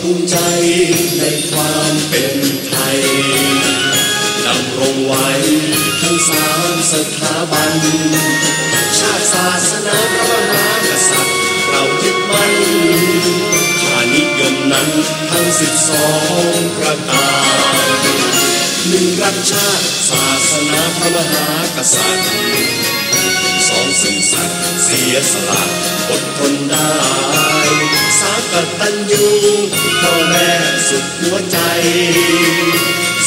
ภูมิใจในความเป็นไทยดำรงไว้ทั้งสามสถาบัน ชาติศาสนาพระมหากษัตริย์เรายึดมั่นค่านิยมนั้นทั้งสิบสองประการหนึ่งรักชาติศาสนาพระมหากษัตริย์สองสื่อสัตย์เสียสละอดทนได้สากตัญญู สุดหัวใจ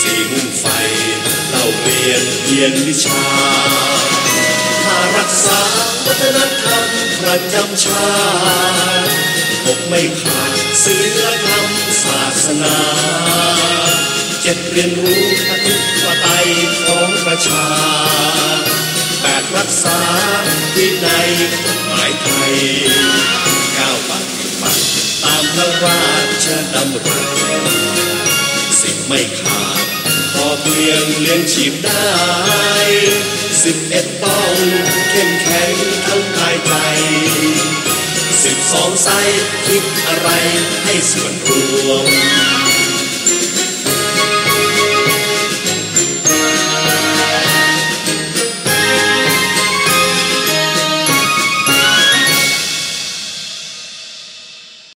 สี่มุ่งไฟเล่าเรียนเรียนวิชาถ้ารักษาวัฒนธรรมประจำชาติปกไม่ขาดศีลธรรมศาสนาเจ็ดเรียนรู้อธิปไตยของประชาแปดรักษาวินัยหมายไทย พระราชดำรัสสิบไม่ขาดพอเพียงเลี้ยงชีพได้สิบเอ็ดต้องเข้มแข็งทั้งกายใจสิบสองไซคิดอะไรให้ส่วนรวม